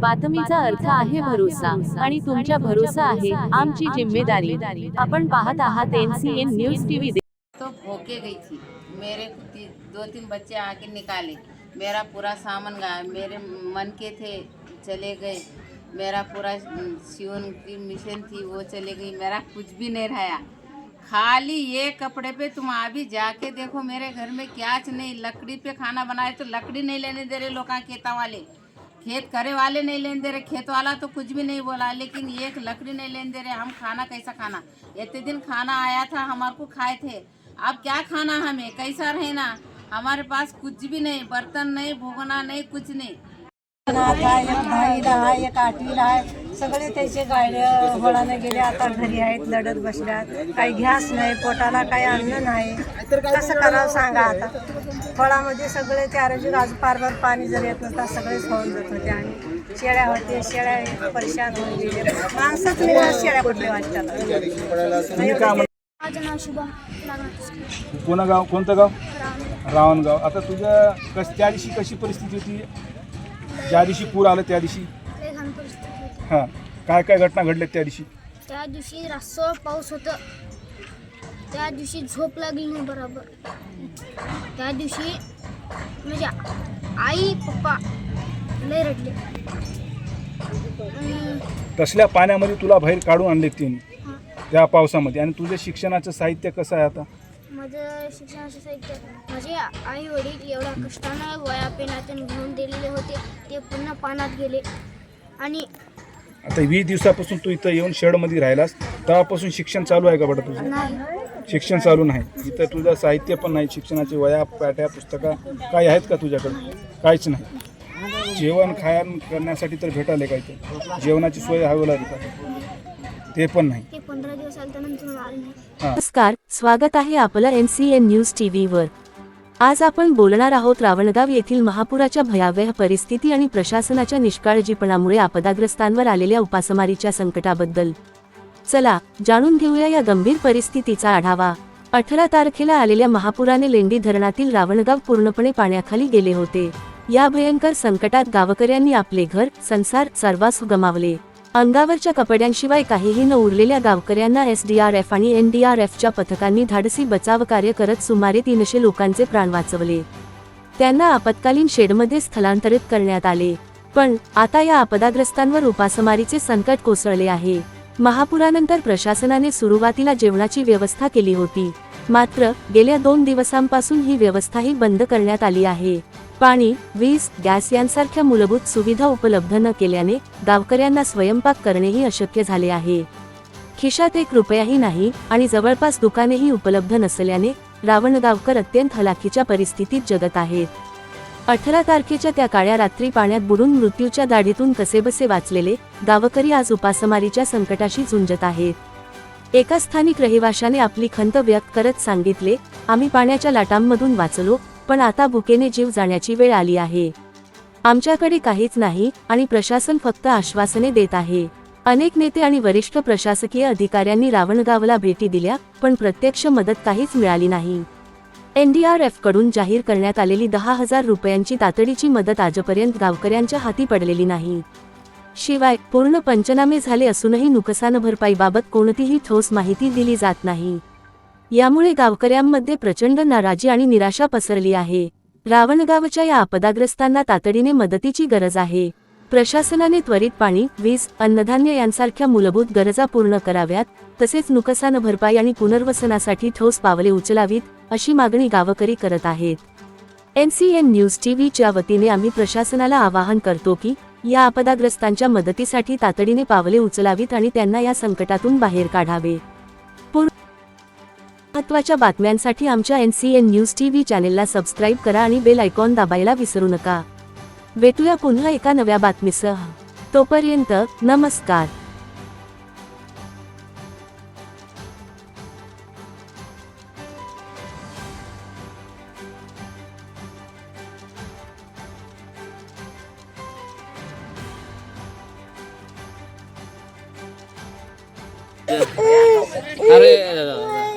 बातमीचा अर्थ आहे भरोसा आणि तुमच्या भरोसा आहे आमची जिम्मेदारी. आपण पाहत आहात एनसीएन न्यूज टीव्ही तो भोके गई थी. मेरे दो तीन बच्चे आके निकाले. मेरा पूरा सामान गया मेरे मन के थे चले गए. मेरा पूरा सिवन की मिशन थी वो चले गई. मेरा कुछ भी नहीं रहा. खाली ये कपड़े पे तुम अभी जाके देखो मेरे घर में क्याच नहीं. लकड़ी पे खाना बनाए तो लकड़ी नहीं लेने दे रहे लोग खेता वाले. खेत करे वाले नहीं लेने दे रहे खेत वाला तो कुछ भी नहीं बोला लेकिन एक लकड़ी नहीं लेने दे रहे हम खाना कैसा खाना? इतने दिन खाना आया था हमारे को खाए थे। अब क्या खाना हमें? कैसा रहना? हमारे पास कुछ भी नहीं बर्तन नहीं भोगना नहीं कुछ नहीं। एक आठवीला आहे सगळे त्याचे गाड्या होळाने गेले आता घरी आहेत लढत बसल्यात. काही घ्यास नाही पोटाला काही अन्न नाही. कसं करावं सांगा आता? फळामध्ये सगळे त्या रोजी आज पारभर पाणी जर येत नसता सगळेच होऊन जात होते आणि शेळ्या होते शेळ्या परेशान होऊन गेले. माणसंच नाही शेळ्या कुठले वाटतात? माझं नाव शुभम कोणं गाव? कोणतं गाव? रावणगाव. आता तुझं कस त्या दिवशी कशी परिस्थिती होती? ज्या दिवशी पूर आलं त्या दिवशी? हां. काय काय घटना घडल्या त्या दिवशी? त्या दिवशी रास्तावर पाऊस होतं. त्या दिवशी झोप लागली नाही बरोबर. त्या दिवशी म्हणजे आई पप्पा लय रडले. आणि तसल्या पाण्यामध्ये तुला बाहेर काढून आणले त्यांनी हां, त्या पावसामध्ये. आणि तुझं शिक्षणाचं साहित्य कसं आहे आता? माझं शिक्षणाचं साहित्य माझे आई वडील एवढ्या कष्टानं वया पेनातून घेऊन दिलेले होते ते पुन्हा पाण्यात गेले. आणि आता वीस दिवसापासून तू इथं येऊन शेडमध्ये राहिलास. तेव्हापासून शिक्षण चालू आहे का बडा तुझं? नाही. शिक्षण चालू नाही. इथं तुझं साहित्य पण नाही शिक्षणाची वया पाट्या पुस्तका काय आहेत का तुझ्याकडे? काहीच नाही. जेवण खायन करण्यासाठी तर भेटायला काय ते जेवणाची सोय हवी लागली ते पण नाही. नमस्कार स्वागत आहे आपलं एनसीएन न्यूज टीव्हीवर. आज आपण बोलणार आहोत रावणगाव येथील महापुराच्या भयावह परिस्थिती आणि प्रशासनाच्या निष्काळजीपणामुळे आपदाग्रस्तांवर आलेल्या उपासमारीच्या संकटाबद्दल. चला जाणून घेऊया या गंभीर परिस्थितीचा आढावा. अठरा तारखेला आलेल्या महापुराने लेंडी धरणातील रावणगाव पूर्णपणे पाण्याखाली गेले होते. या भयंकर संकटात गावकऱ्यांनी आपले घर संसार सर्वास गमावले. अंगावरच्या कपड्यांशिवाय काहीही न उरलेल्या गावकऱ्यांना एसडीआरएफ आणि एनडीआरएफच्या पथकांनी धाडसी बचाव कार्य करत सुमारे तीनशे लोकांचे प्राण वाचवले. त्यांना आपत्कालीन शेडमध्ये स्थलांतरित करण्यात आले. पण आता या आपदाग्रस्तांवर उपासमारीचे संकट कोसळले आहे. महापुरानंतर प्रशासनाने सुरुवातीला जेवणाची व्यवस्था केली होती. मात्र गेल्या दोन दिवसांपासून ही व्यवस्थाही बंद करण्यात आली आहे. पाणी वीज गॅस यांसारख्या मूलभूत सुविधा उपलब्ध न केल्याने गावकऱ्यांना स्वयंपाक करणेही अशक्य झाले आहे. खिशात एक रुपयाही नाही आणि जवळपास दुकानेही उपलब्ध नसल्याने रावणगावकर अत्यंत हलाखीच्या परिस्थितीत जगत आहेत. अठरा तारखेच्या त्या काळ्या रात्री पाण्यात बुडून मृत्यूच्या दाढीतून कसेबसे वाचलेले गावकरी आज उपासमारीच्या संकटाशी झुंजत आहेत. एका स्थानिक रहिवाशाने आपली खंत व्यक्त करत सांगितले आम्ही पाण्याच्या लाटांमधून वाचलो पण आता भुकेने जीव जाण्याची वेळ आली आहे. आमच्याकडे काहीच नाही आणि प्रशासन फक्त आश्वासने देत आहे. अनेक नेते आणि वरिष्ठ प्रशासकीय अधिकाऱ्यांनी रावणगावला भेटी दिल्या पण प्रत्यक्ष मदत काहीच मिळाली नाही. एनडीआरएफकडून जाहीर करण्यात आलेली दहा हजार रुपयांची तातडीची मदत आजपर्यंत गावकऱ्यांच्या हाती पडलेली नाही. शिवाय पूर्ण पंचनामे झाले असूनही नुकसान भरपाईबाबत कोणतीही ठोस माहिती दिली जात नाही. यामुळे गावकऱ्यांमध्ये प्रचंड नाराजी आणि निराशा पसरली आहे. रावणगावच्या या आपदाग्रस्तांना तातडीने मदतीची गरज आहे. प्रशासनाने त्वरित पाणी वीज अन्नधान्य यांसारख्या मूलभूत गरजा पूर्ण कराव्यात तसेच नुकसान भरपाई आणि पुनर्वसनासाठी ठोस पावले उचलावीत अशी मागणी गावकरी करत आहेत. एन न्यूज टीव्हीच्या वतीने आम्ही प्रशासनाला आवाहन करतो की या आपदाग्रस्तांच्या मदतीसाठी तातडीने पावले उचलावीत आणि त्यांना या संकटातून बाहेर काढावे. महत्त्वाच्या महत्त्वाच्या बातम्यांसाठी आमच्या N C N news TV चॅनेलला सबस्क्राईब करा आणि बेल आयकॉन दाबायला विसरू नका. भेटूया पुन्हा एका नव्या बातमीसह. तोपर्यंत नमस्कार. अरे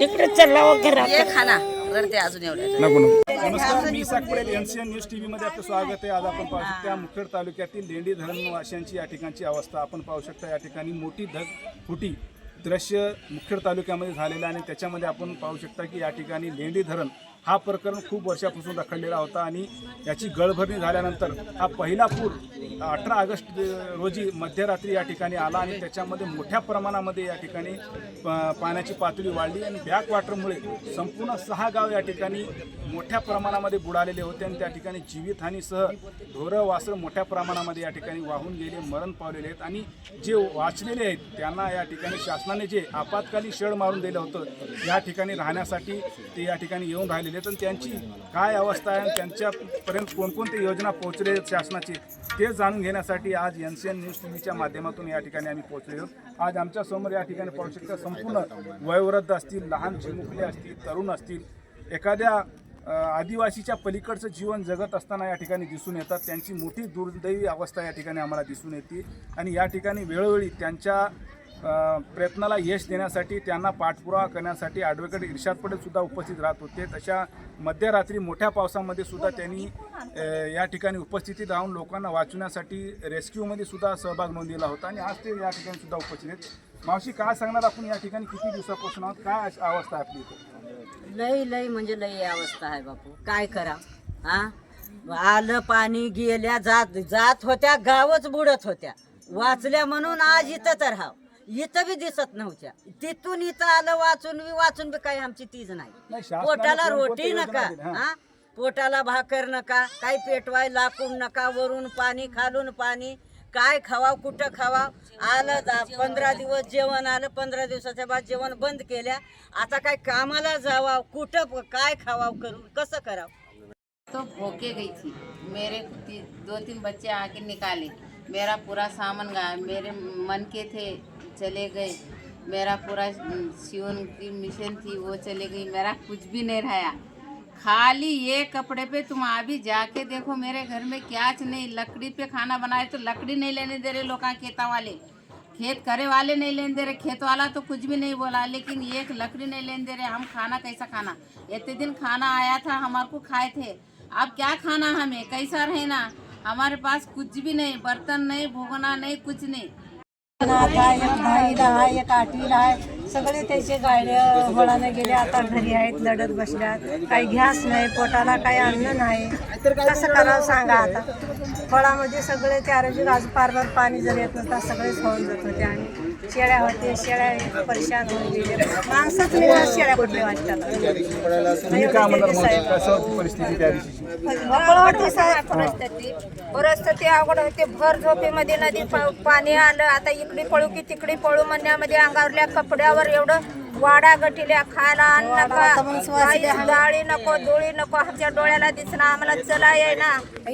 इकडे चला ये खाना. रडते अजून एवढ्या नको नको. नमस्कार मी Isak Padel N C N news T व्हीमध्ये आपलं स्वागत आहे. आज आपण पाहू शकता मुखेड तालुक्यातील लेंडी धरण वाशांची या ठिकाणची अवस्था. आपण पाहू शकता या ठिकाणी मोठी धग फुटी दृश्य मुखेड तालुक्यामध्ये झालेलं आणि त्याच्यामध्ये आपण पाहू शकता की या ठिकाणी लेंडी धरण हा प्रकरण खूप वर्षापासून रखडलेला होता आणि याची गळभरणी झाल्यानंतर हा पहिला पूर अठरा ऑगस्ट रोजी मध्यरात्री या ठिकाणी आला आणि त्याच्यामध्ये मोठ्या प्रमाणामध्ये या ठिकाणी पाण्याची पातळी वाढली आणि बॅक वॉटरमुळे संपूर्ण सहा गाव या ठिकाणी मोठ्या प्रमाणामध्ये बुडालेले होते आणि त्या ठिकाणी जीवितहानीसह ढोरं वासरं मोठ्या प्रमाणामध्ये या ठिकाणी वाहून गेले मरण पावलेले आहेत आणि जे वाचलेले आहेत त्यांना या ठिकाणी शासनाने जे आपत्कालीन शेड मारून दिलं होतं या ठिकाणी राहण्यासाठी ते या ठिकाणी येऊन राहिलेले आहेत आणि त्यांची काय अवस्था आहे आणि त्यांच्यापर्यंत कोणकोणती योजना पोहोचले शासनाची ते जाणून घेण्यासाठी आज N C N news T व्हीच्या माध्यमातून या ठिकाणी आम्ही पोहोचलेलो आहोत. आज आमच्यासमोर या ठिकाणी पाहू शकता संपूर्ण वयोवृद्ध असतील लहान चिमुकले असतील तरुण असतील एखाद्या आदिवासीच्या पलीकडचं जीवन जगत असताना या ठिकाणी दिसून येतात त्यांची मोठी दुर्दैवी अवस्था या ठिकाणी आम्हाला दिसून येते आणि या ठिकाणी वेळोवेळी त्यांच्या प्रयत्नाला यश देण्यासाठी त्यांना पाठपुरावा करण्यासाठी ॲडव्होकेट इर्शाद पटेलसुद्धा उपस्थित राहत होते. तशा मध्यरात्री मोठ्या पावसामध्ये सुद्धा त्यांनी या ठिकाणी उपस्थितीत राहून लोकांना वाचवण्यासाठी रेस्क्यूमध्ये सुद्धा सहभाग नोंदवला होता आणि आज ते या ठिकाणी सुद्धा उपस्थित आहेत. मावशी काय सांगणार आपण या ठिकाणी? किती दिवसापासून आहोत? काय अवस्था आपली लई लई म्हणजे लई अवस्था आहे बापू. काय करा हा? आलं पाणी गेल्या जात जात होत्या गावच बुडत होत्या. वाचल्या म्हणून आज इथं तर हा इथं बी दिसत नव्हत्या. तिथून इथं आलं वाचून बी वाचून बी काही आमची तीज नाही, शासनाने पोटाला रोटी योजना नका? हा. हा. पोटाला भाकर नका काही पेटवाय लाकूड नका वरून पाणी खालून पाणी काय खावा कुठं खावा. आलं दा- पंधरा दिवस जेवण आलं पंधरा दिवसाच्या बाद जेवण बंद केल्या. आता काय कामाला जावा कुठं प- काय खावा करून कसं करावं? तो भोके गई थी. मेरे ती, दो तीन बच्चे आके निकाले. मेरा पूरा सामान गया मेरे मन के थे चले गए। मेरा पूरा सिवन की मिशन थी, वो चले गई। मेरा कुछ भी नहीं रहा। खाली ये कपड़े पे तुम अभी जाके देखो मेरे घर में क्याच नहीं। लकड़ी पे खाना बनाए तो लकड़ी नहीं लेने दे रहे लोग खेता वाले। खेत करे वाले नहीं लेने दे रहे। खेत वाला तो कुछ भी नहीं बोला, लेकिन एक लकड़ी नहीं लेने दे रहे। हम खाना कैसा खाना? इतने दिन खाना आया था हमारे को खाए थे। अब क्या खाना हमें? कैसा रहना हमारे पास कुछ भी नहीं, बर्तन नहीं, भोगना नहीं, कुछ नहीं। नाथ आहे एक दहावीला आहे एक आठवीला आहे सगळे त्याचे गाड्या वळाने गेले आता घरी आहेत लढत बसल्यात. काही घ्यास नाही पोटाला काही अन्न नाही. कसं करावं सांगा आता? फळामध्ये सगळे त्या रोजी आज पारभर पाणी जर येत नसता सगळेच होऊन जात होते आणि शेळ्या होते शेळ्या परेशान होऊन गेले माणसाच नाही शेळ्या कुठले वाटतात? मावशी कसं होती. भर झोपेमध्ये नदी पाणी आलं आता इकडे पळू की तिकडे पळू म्हणण्यामध्ये अंगावरल्या कपड्यावर एवढं वाडा गटिल्या खायला अन्न नका. डाळी नको डोळी नको आमच्या डोळ्याला दिसणं आम्हाला चला येईना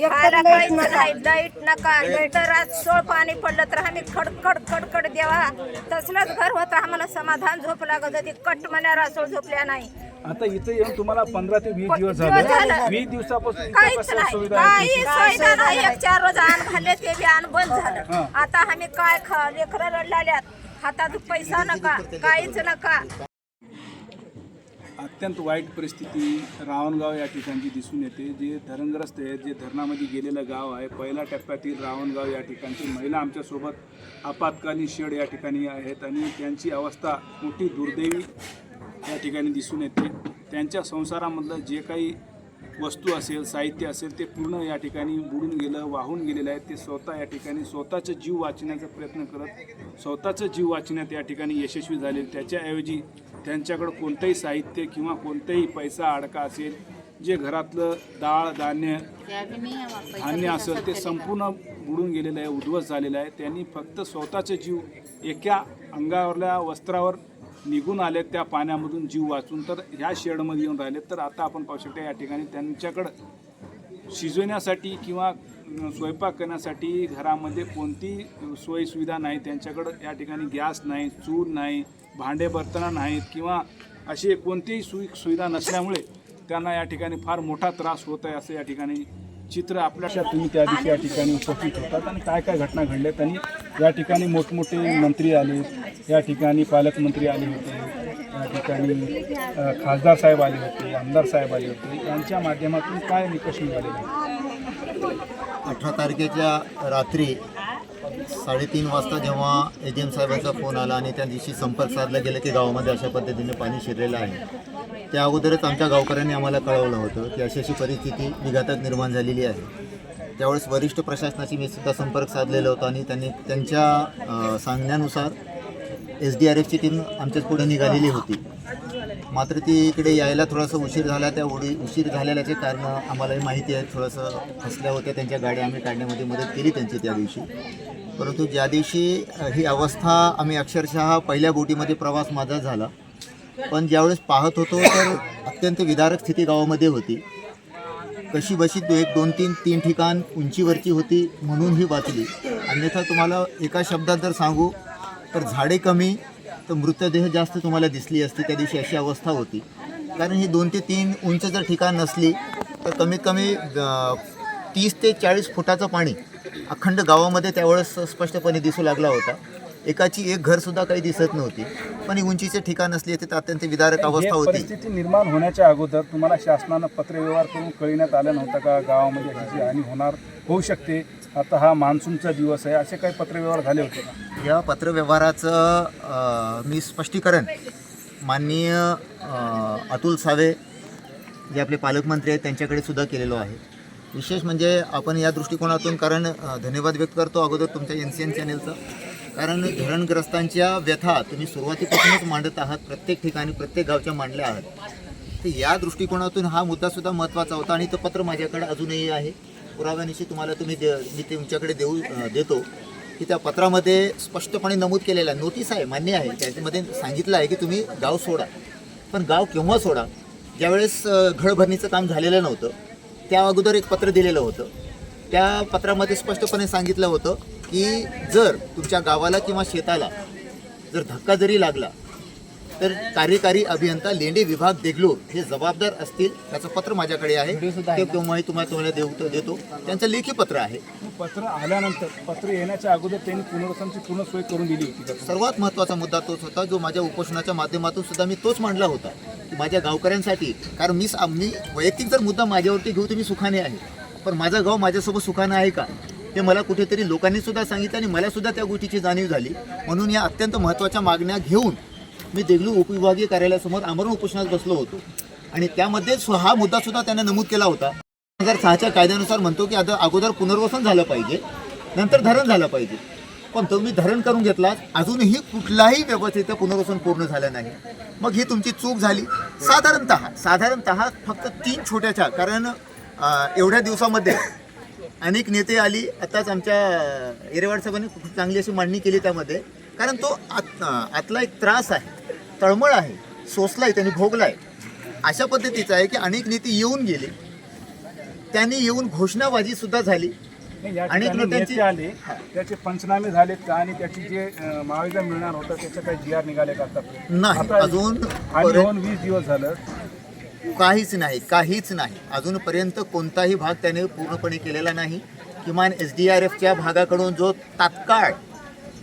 खायला काहीच नाही लाइट नका. तर आज सोळ पाणी पडलं तर आम्ही खडखड खडखड देवा. तसलंच घर होतं आम्हाला समाधान झोप लागत होती. कट मन्या रासोळ झोपल्या नाही. आता इथे येऊन तुम्हाला पंधरा ते वीस दिवस झाले. वीस दिवसापासून काहीच नाही. सुविधा आहे? काही सुविधा नाही. एक चार रोज आण खाल्ले ते बी आण बंद. झालं. आता आम्ही काय खा लेकरं रडलाल्यात. हातात पैसा नका काहीच नका. अत्यंत वाईट परिस्थिती रावणगाव या ठिकाणची दिसून येते. जे धरणग्रस्त आहेत जे धरणामध्ये गेलेलं गाव आहे पहिल्या टप्प्यातील रावणगाव या ठिकाणची महिला आमच्यासोबत आपत्कालीन शेड या ठिकाणी आहेत आणि त्यांची अवस्था मोठी दुर्दैवी या ठिकाणी दिसून येते. त्यांच्या संसारामधलं जे काही वस्तू असेल साहित्य असेल ते पूर्ण या ठिकाणी बुडून गेलं वाहून गेलेलं आहे. ते स्वतः या ठिकाणी स्वतःचा जीव वाचण्याचा प्रयत्न करत स्वतःचा जीव वाचण्यात या ठिकाणी यशस्वी झाले. त्याच्याऐवजी त्यांच्याकडं कोणतंही साहित्य किंवा कोणताही पैसा अडका असेल जे घरातलं डाळ धान्य धान्य असेल ते संपूर्ण बुडून गेलेलं आहे उद्ध्वस्त झालेलं आहे. त्यांनी फक्त स्वतःचा जीव एका अंगावरल्या वस्त्रावर निघून आले त्या पाण्यामधून जीव वाचून तर ह्या शेडमध्ये येऊन राहिले. तर आता आपण पाहू शकता या ठिकाणी त्यांच्याकडं शिजवण्यासाठी किंवा स्वयंपाक करण्यासाठी घरामध्ये कोणती सोयीसुविधा नाही त्यांच्याकडं या ठिकाणी गॅस नाही चूल नाही भांडे बर्तनं नाहीत किंवा अशी कोणतीही सुई सुविधा नसल्यामुळे त्यांना या ठिकाणी फार मोठा त्रास होत आहे असं या ठिकाणी चित्र आपल्याच्या तुम्ही त्या दिवशी या ठिकाणी उपस्थित होतात आणि काय काय घटना घडल्या त्यांनी? या ठिकाणी मोठमोठे मंत्री आले या ठिकाणी पालकमंत्री आले होते या ठिकाणी खासदार साहेब आले होते आमदार साहेब आले होते. यांच्या माध्यमातून काय निकष निघालेले अठरा तारखेच्या रात्री साडेतीन वाजता जेव्हा ए डी एम साहेबांचा फोन आला आणि त्या दिवशी संपर्क साधला गेला की गावामध्ये अशा पद्धतीने पाणी शिरलेलं आहे. त्या अगोदरच आमच्या गावकऱ्यांनी आम्हाला कळवलं होतं की अशी अशी परिस्थिती विघातक निर्माण झालेली आहे. त्यावेळेस वरिष्ठ प्रशासनाशी मी सुद्धा संपर्क साधलेला होता आणि त्यांनी त्यांच्या सांगण्यानुसार एस डी आर एफची टीम आमच्याच पुढे निघालेली होती. मात्र ती इकडे यायला थोडासा उशीर झाला. त्या उडी उशीर झालेल्याचे कारण आम्हालाही माहिती आहे. थोडंसं फसल्या होत्या. त्यांच्या गाड्या आम्ही काढण्यामध्ये मदत केली त्यांची त्या दिवशी. परंतु ज्या दिवशी ही अवस्था आम्ही अक्षरशः पहिल्या बोटीमध्ये प्रवास माझा झाला. पण ज्यावेळेस पाहत होतो तर अत्यंत विदारक स्थिती गावामध्ये होती. कशी बशी एक दोन तीन तीन ठिकाण उंचीवरची होती म्हणून ही वाचली. अन्यथा तुम्हाला एका शब्दात जर सांगू तर झाडे कमी तर मृतदेह जास्त तुम्हाला दिसली असती त्या दिवशी अशी अवस्था होती. कारण ही दोन ते तीन उंच जर ठिकाण नसली तर कमीत कमी तीस ते चाळीस फुटाचं पाणी अखंड गावामध्ये त्यावेळेस स्पष्टपणे दिसू लागला होता. एकाची एक घरसुद्धा काही दिसत नव्हती. पण ही उंचीचे ठिकाण असली तर अत्यंत विदारक अवस्था होती. परिस्थिती निर्माण होण्याच्या अगोदर तुम्हाला शासनानं पत्रव्यवहार करून कळविण्यात आलं नव्हतं का? गावामध्ये अशी हानी होणार होऊ शकते. आता हा मान्सूनचा दिवस आहे. असे काही पत्रव्यवहार झाले होते का? या पत्रव्यवहाराचं मी स्पष्टीकरण माननीय अतुल सावे जे आपले पालकमंत्री आहेत त्यांच्याकडे सुद्धा केलेलो आहे. विशेष म्हणजे आपण या दृष्टिकोनातून कारण धन्यवाद व्यक्त करतो अगोदर तुमच्या एन सी एन चॅनेलचा कारण धरणग्रस्तांच्या व्यथा तुम्ही सुरुवातीपासूनच मांडत आहात प्रत्येक ठिकाणी प्रत्येक गावच्या मांडल्या आहात. तर या दृष्टिकोनातून हा मुद्दासुद्धा महत्त्वाचा होता आणि तो पत्र माझ्याकडे अजूनही आहे. पुराव्यानिशी तुम्हाला तुम्ही दे मी तुमच्याकडे देऊ देतो की त्या पत्रामध्ये स्पष्टपणे नमूद केलेलं आहे. नोटीस आहे मान्य आहे. त्याच्यामध्ये सांगितलं आहे की तुम्ही गाव सोडा. पण गाव केव्हा सोडा? ज्यावेळेस घडभरणीचं काम झालेलं नव्हतं त्या अगोदर एक पत्र दिलेलं होतं. त्या पत्रामध्ये स्पष्टपणे सांगितलं होतं की जर तुमच्या गावाला किंवा शेताला जर धक्का जरी लागला तर कार्यकारी अभियंता लेंडे विभाग देगलूर हे जबाबदार असतील त्याचं पत्र माझ्याकडे आहे. ते तुम्हाला तुम्हाला देऊ देतो. त्यांचं लेखी पत्र आहे. पत्र आल्यानंतर पत्र येण्याच्या अगोदर त्यांनी पुनर्वसनची पूर्ण सोय करून दिली होती सर्वात महत्त्वाचा मुद्दा तोच होता जो माझ्या उपोषणाच्या माध्यमातून सुद्धा मी तोच मांडला होता की माझ्या गावकऱ्यांसाठी कारण मी मी वैयक्तिक जर मुद्दा माझ्यावरती घेऊ तर मी सुखाने आहे. पण माझं गाव माझ्यासोबत सुखानं आहे का? ते मला कुठेतरी लोकांनी सुद्धा सांगितलं आणि मला सुद्धा त्या गोष्टीची जाणीव झाली. म्हणून या अत्यंत महत्त्वाच्या मागण्या घेऊन मी देगलू उपविभागीय कार्यालयासमोर आमरण उपोषणात बसलो होतो. आणि त्यामध्ये हा मुद्दा सुद्धा त्यांना नमूद केला होता. दोन हजार सहाच्या कायद्यानुसार म्हणतो की आता अगोदर पुनर्वसन झालं पाहिजे नंतर धरण झालं पाहिजे. पण तुम्ही धरण करून घेतलात अजूनही कुठलाही व्यवस्थित पुनर्वसन पूर्ण झालं नाही. मग ही तुमची चूक झाली. साधारणतः साधारणतः फक्त तीन छोट्याच्या कारण एवढ्या दिवसामध्ये अनेक नेते आली. आताच आमच्या एरेवाड साहेबांनी खूप चांगली अशी मांडणी केली त्यामध्ये. कारण तो आत आतला एक त्रास आहे तळमळ आहे सोसलाय त्यांनी भोगलाय. अशा पद्धतीचा आहे की अनेक नेते येऊन गेले. त्यांनी येऊन घोषणाबाजी सुद्धा झाली. नाही, या आणि ठिकाणी त्यांची- नेते आले. त्याचे पंचनामे झालेत का? आणि त्याची जे मुआवजा मिळणार होता त्याचं काही जी आर निघाले का? नाही अजून वीस दिवस झालं. काहीच नाही काहीच नाही. अजूनपर्यंत कोणताही भाग त्याने पूर्णपणे केलेला नाही. किमान एस डी आर एफच्या भागाकडून जो तात्काळ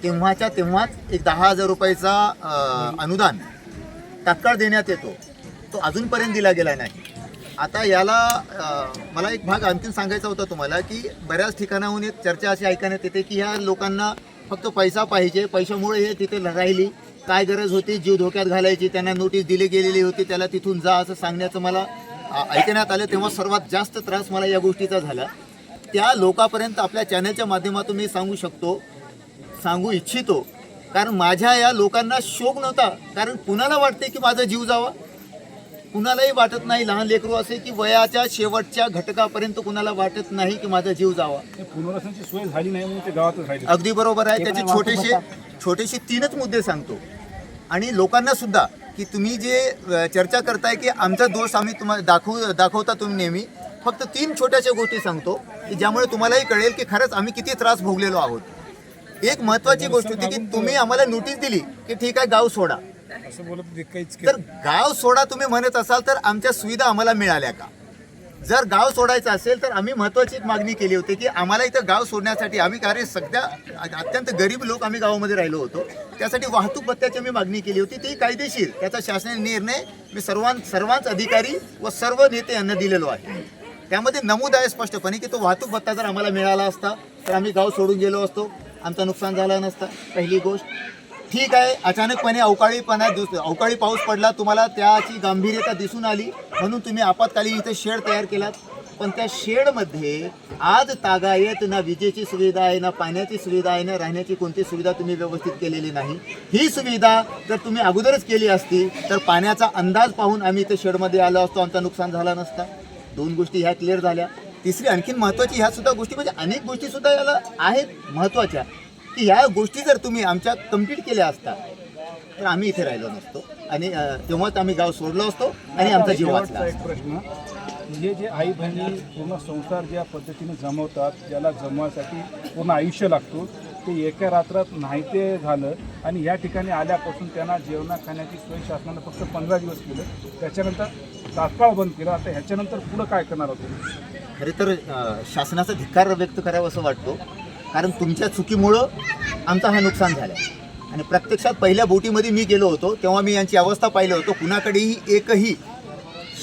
तेव्हाच्या तेव्हाच एक दहा हजार रुपयाचा अनुदान तात्काळ देण्यात येतो तो अजूनपर्यंत दिला गेला नाही. आता याला मला एक भाग आणखीन सांगायचा होता तुम्हाला की बऱ्याच ठिकाणाहून एक चर्चा अशी ऐकण्यात येते की ह्या लोकांना फक्त पैसा पाहिजे पैशामुळे हे तिथे राहिली. काय गरज होती? जीव धोक्यात घालायची त्यांना नोटीस दिली गेलेली होती त्याला तिथून जा असं सांगण्याचं मला ऐकण्यात आलं. तेव्हा सर्वात जास्त त्रास मला या गोष्टीचा झाला. त्या लोकापर्यंत आपल्या चॅनलच्या माध्यमातून मी सांगू शकतो सांगू इच्छितो. कारण माझ्या या लोकांना शोक नव्हता. कारण कुणाला वाटते की माझा जीव जावा? कुणालाही वाटत नाही लहान लेकरू असे की वयाच्या शेवटच्या घटकापर्यंत कुणाला वाटत नाही की माझा जीव जावा. पुनर्वसनची सोय झाली नाही म्हणून ते गावातच राहिले. अगदी बरोबर आहे. त्याचे छोटेसे छोटेसे तीनच मुद्दे सांगतो. आणि लोकांना सुद्धा की तुम्ही जे चर्चा करताय की आमचा दोष आम्ही तुम्हाला दाखवू दाखवता तुम्ही नेहमी फक्त तीन छोट्याशा गोष्टी सांगतो की ज्यामुळे तुम्हालाही कळेल की खरंच आम्ही किती त्रास भोगलेलो आहोत. एक महत्वाची गोष्ट होती की तुम्ही आम्हाला नोटीस दिली की ठीक आहे गाव सोडा. असं बोलत होते, काहीच तर गाव सोडा तुम्ही म्हणत असाल तर आमच्या सुविधा आम्हाला मिळाल्या का? जर गाव सोडायचं असेल तर आम्ही महत्त्वाची एक मागणी केली होती की आम्हाला इथं गाव सोडण्यासाठी आम्ही कार्य सध्या अत्यंत गरीब लोक आम्ही गावामध्ये राहिलो होतो. त्यासाठी वाहतूक भत्त्याची आम्ही मागणी केली होती. ती कायदेशीर त्याचा शासनाने निर्णय मी सर्वां सर्वांच अधिकारी व सर्व नेते यांना दिलेलो आहे. त्यामध्ये नमूद आहे स्पष्टपणे की तो वाहतूक भत्ता जर आम्हाला मिळाला असता तर आम्ही गाव सोडून गेलो असतो. आमचं नुकसान झालं नसतं. पहिली गोष्ट. ठीक आहे अचानकपणे अवकाळीपणा दिस अवकाळी पाऊस पडला तुम्हाला त्याची गांभीर्यता दिसून आली म्हणून तुम्ही आपत्कालीन इथे शेड तयार केलात. पण त्या शेडमध्ये आज तागायत ना विजेची सुविधा आहे ना पाण्याची सुविधा आहे ना राहण्याची कोणती सुविधा तुम्ही व्यवस्थित केलेली नाही. ही सुविधा जर तुम्ही अगोदरच केली असती तर पाण्याचा अंदाज पाहून आम्ही इथे शेडमध्ये आलो असतो आमचा नुकसान झाला नसता. दोन गोष्टी ह्या क्लिअर झाल्या. तिसरी आणखीन महत्त्वाची ह्या सुद्धा गोष्टी म्हणजे अनेक गोष्टीसुद्धा याला आहेत महत्त्वाच्या. की ह्या गोष्टी जर तुम्ही आमच्या कंप्लीट केल्या असता तर आम्ही इथे राहिलो नसतो. आणि तेव्हाच आम्ही गाव सोडलो असतो आणि आमचा जीव वाचला असता. प्रश्न. हे जे आई बहिणी पूर्ण संसार ज्या पद्धतीने जमवतात ज्याला जमवायसाठी पूर्ण आयुष्य लागतो ते एका रात्रात नाही ते झालं आणि या ठिकाणी आल्यापासून त्यांना जेवणा खाण्याची सोय शासनानं फक्त पंधरा दिवस केलं. त्याच्यानंतर तात्काळ बंद केलं. आता ह्याच्यानंतर पुढं काय करणार होतं खरे तर अं, शासनाचा धिक्कार व्यक्त करावा असं वाटतो. कारण तुमच्या चुकीमुळं आमचा हा नुकसान झाला. आणि प्रत्यक्षात पहिल्या बोटीमध्ये मी गेलो होतो तेव्हा मी यांची अवस्था पाहिलं होतं. कुणाकडेही एकही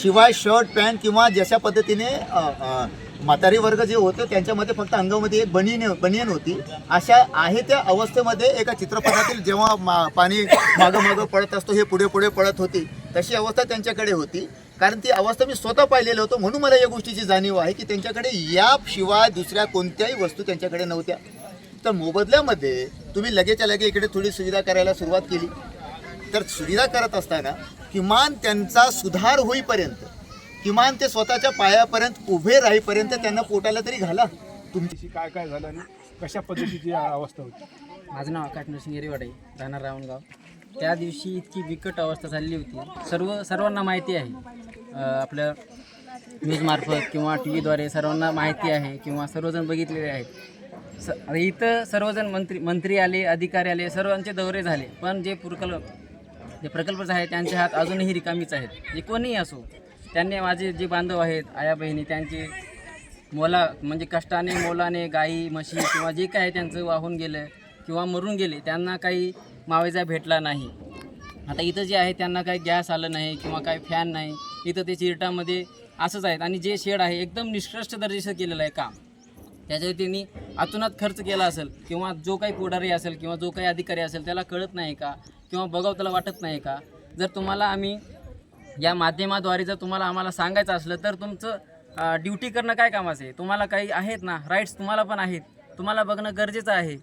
शिवाय शर्ट पॅन्ट किंवा जशा पद्धतीने म्हातारी वर्ग जे होते त्यांच्यामध्ये फक्त अंगामध्ये एक बनियन बनियन होती. अशा आहे त्या अवस्थेमध्ये एका चित्रपटातील जेव्हा मा पाणी मागं मागं पडत असतो हे पुढे पुढे पडत होती. तशी अवस्था त्यांच्याकडे होती. कारण ती अवस्था मी स्वतः पाहिलेलं होतं. म्हणून मला या गोष्टीची जाणीव आहे की त्यांच्याकडे याशिवाय दुसऱ्या कोणत्याही वस्तू त्यांच्याकडे नव्हत्या. तर मोबदल्यामध्ये तुम्ही लगेच्या लगे इकडे थोडी सुविधा करायला सुरुवात केली. तर सुविधा करत असताना किमान त्यांचा सुधार होईपर्यंत किमान ते स्वतःच्या पायापर्यंत उभे राहीपर्यंत त्यांना पोटाला तरी घाला. तुमच्याशी काय काय झालं आणि कशा पद्धतीची अवस्था होती? माझं नाव आकाश नरसिंग येरेवाडे राहणार रावणगाव. त्या दिवशी इतकी बिकट अवस्था झालेली होती. सर्व सर्वांना माहिती आहे. आपल्या आपलं न्यूजमार्फत किंवा टी व्हीद्वारे सर्वांना माहिती आहे किंवा सर्वजण बघितलेले आहेत. स इथं सर्वजण मंत्री मंत्री आले अधिकारी आले सर्वांचे दौरे झाले. पण जे प्रकल्प जे प्रकल्प आहे त्यांचे हात अजूनही रिकामीच आहेत. जे कोणीही असो त्यांनी माझे जे बांधव आहेत आया बहिणी त्यांचे मोला म्हणजे कष्टाने मोलाने गाई म्हशी किंवा जे काय त्यांचं वाहून गेलं किंवा मरून गेले त्यांना काही मावेजा भेटला नाही. आता इथं जे आहे त्यांना काही गॅस आलं नाही किंवा काही फॅन नाही. इथं ते चिरटामध्ये असंच आहेत आणि जे शेड आहे एकदम निष्कृष्ट दर्जाचं केलेलं आहे काम. त्याच्यावर त्यांनी अतोनात खर्च केला असेल किंवा जो काही पुढारी असेल किंवा जो काही अधिकारी असेल त्याला कळत नाही का? किंवा बघावं त्याला वाटत नाही का? जर तुम्हाला आम्ही या माध्यमाद्वारे जर तुम्हाला आम्हाला सांगायचं असलं तर तुमचं ड्युटी करणं काय कामाचं आहे? तुम्हाला काही आहेत ना? राईट्स तुम्हाला पण आहेत. तुम्हाला बघणं गरजेचं आहे.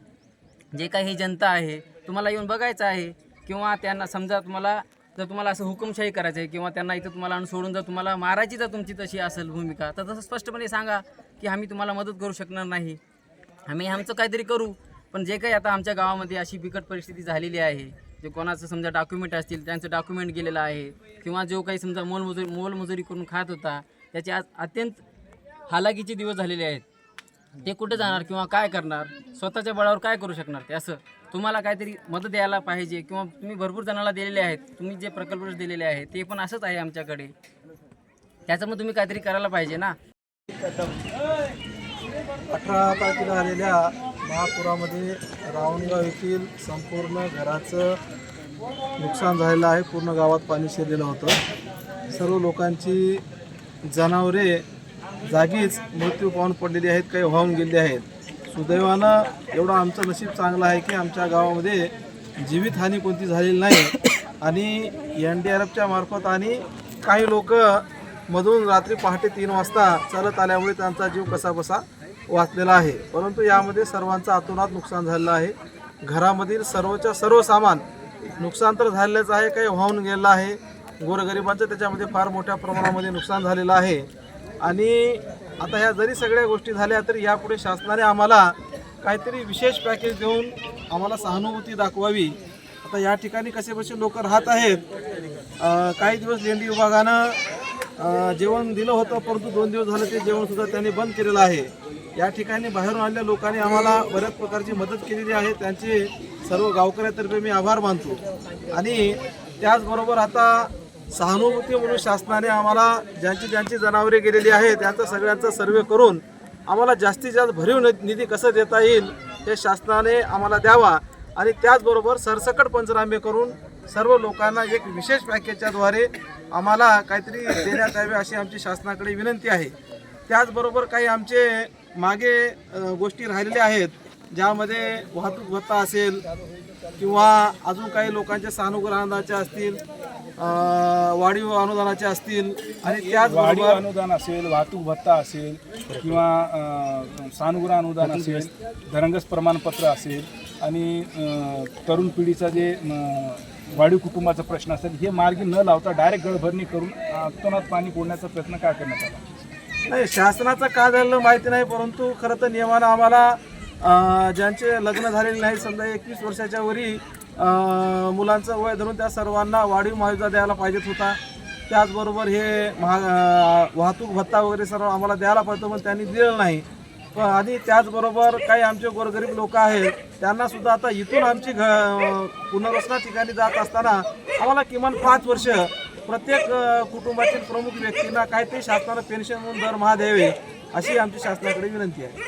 जे काही ही जनता आहे तुम्हाला येऊन बघायचं आहे किंवा त्यांना समजा तुम्हाला जर तुम्हाला असं हुकुमशाही करायचं आहे किंवा त्यांना इथं तुम्हाला आणून सोडून जर तुम्हाला मारायची जर तुमची तशी असेल भूमिका तर तसं स्पष्टपणे सांगा की आम्ही तुम्हाला मदत करू शकणार नाही. आम्ही आमचं काहीतरी करू पण जे काही आता आमच्या गावामध्ये अशी बिकट परिस्थिती झालेली आहे जे कोणाचं समजा डॉक्युमेंट असतील त्यांचं डॉक्युमेंट गेलेलं आहे किंवा जो काही समजा मोलमजुरी मोलमजुरी करून खात होता त्याचे आज अत्यंत हालाकीचे दिवस झालेले आहेत. ते कुठे जाणार किंवा काय करणार स्वतःच्या बळावर काय करू शकणार ते असं तुम्हाला काहीतरी मदत द्यायला पाहिजे किंवा तुम्ही भरपूर जणांना दिलेले आहेत तुम्ही जे प्रकल्प दिलेले आहेत ते पण असंच आहे आमच्याकडे. त्याचं मग तुम्ही काहीतरी करायला पाहिजे ना. अठरा तारखेला आलेल्या महापुरामध्ये रावणगाव येथील संपूर्ण घराचं नुकसान झालेलं आहे. पूर्ण गावात पाणी शिरलेलं होतं. सर्व लोकांची जनावरे जागीच मृत्यू पाहून पडलेली आहेत काही वाहून गेलेली आहेत. सुदैवानं एवढं आमचं नशीब चांगलं आहे की आमच्या गावामध्ये जीवितहानी कोणती झालेली नाही. आणि एन डी आर एफच्या मार्फत आणि काही लोक मधून रात्री पहाटे तीन वाजता चालत आल्यामुळे त्यांचा जीव कसा बसा वाचलेला आहे. परंतु यामध्ये सर्वांचं अतोनात नुकसान झालेलं आहे. घरामधील सर्वच्या सर्व सामान नुकसान तर झालेलंच आहे काही वाहून गेलेलं आहे. गोरगरिबांचं त्याच्यामध्ये फार मोठ्या प्रमाणामध्ये नुकसान झालेलं आहे. आणि आता ह्या जरी सगळ्या गोष्टी झाल्या तरी यापुढे शासनाने आम्हाला काहीतरी विशेष पॅकेज देऊन आम्हाला सहानुभूती दाखवावी. आता या ठिकाणी कसे बसे लोक राहत आहेत काही दिवस लेंडी विभागानं जेवण दिलं होतं परंतु दोन दिवस झालं ते जेवणसुद्धा त्यांनी बंद केलेलं आहे. या ठिकाणी बाहेरून आलेल्या लोकांनी आम्हाला बऱ्याच प्रकारची मदत केलेली आहे. त्यांचे सर्व गावकऱ्यातर्फे मी आभार मानतो. आणि त्याचबरोबर आता सहानुभूती म्हणून शासनाने आम्हाला ज्यांची ज्यांची जनावरे गेलेली आहेत त्यांचा सगळ्यांचा सर्वे करून आम्हाला जास्तीत जास्त भरीव निधी कसं देता येईल हे शासनाने आम्हाला द्यावा आणि त्याचबरोबर सरसकट पंचनामे करून सर्व लोकांना एक विशेष पॅकेजच्याद्वारे आम्हाला काहीतरी देण्यात यावे अशी आमची शासनाकडे विनंती आहे. त्याचबरोबर काही आमचे मागे गोष्टी राहिलेल्या आहेत ज्यामध्ये वाहतूक भत्ता असेल किंवा अजून काही लोकांच्या सानुग्रह असतील वाढीव अनुदानाचे असतील आणि वाढीव त्याचबरोबर अनुदान असेल वाहतूक भत्ता असेल किंवा सानुग्रह अनुदान असेल धरंगस प्रमाणपत्र असेल आणि तरुण पिढीचा जे वाढीव कुटुंबाचा प्रश्न असेल हे मार्गी न लावता डायरेक्ट गळभरणी करून अतोनात पाणी फोडण्याचा प्रयत्न काय करण्यात आला? नाही शासनाचं का झालं माहिती नाही परंतु खरं तर नियमानं आम्हाला ज्यांचे लग्न झालेले नाही समजा एकवीस वर्षाच्या वरी मुलांचं वय धरून त्या सर्वांना वाढीव मुआवजा द्यायला पाहिजेत होता. त्याचबरोबर हे महा वाहतूक भत्ता वगैरे सर्व आम्हाला द्यायला पाहिजे पण त्यांनी दिलेलं नाही. पण आणि त्याचबरोबर काही आमचे गोरगरीब लोक आहेत त्यांनासुद्धा आता इथून आमची घ पुनर्वसना ठिकाणी जात असताना आम्हाला किमान पाच वर्ष प्रत्येक कुटुंबातील प्रमुख व्यक्तींना काहीतरी शासनानं पेन्शन म्हणून दरमहा द्यावे अशी आमची शासनाकडे विनंती आहे.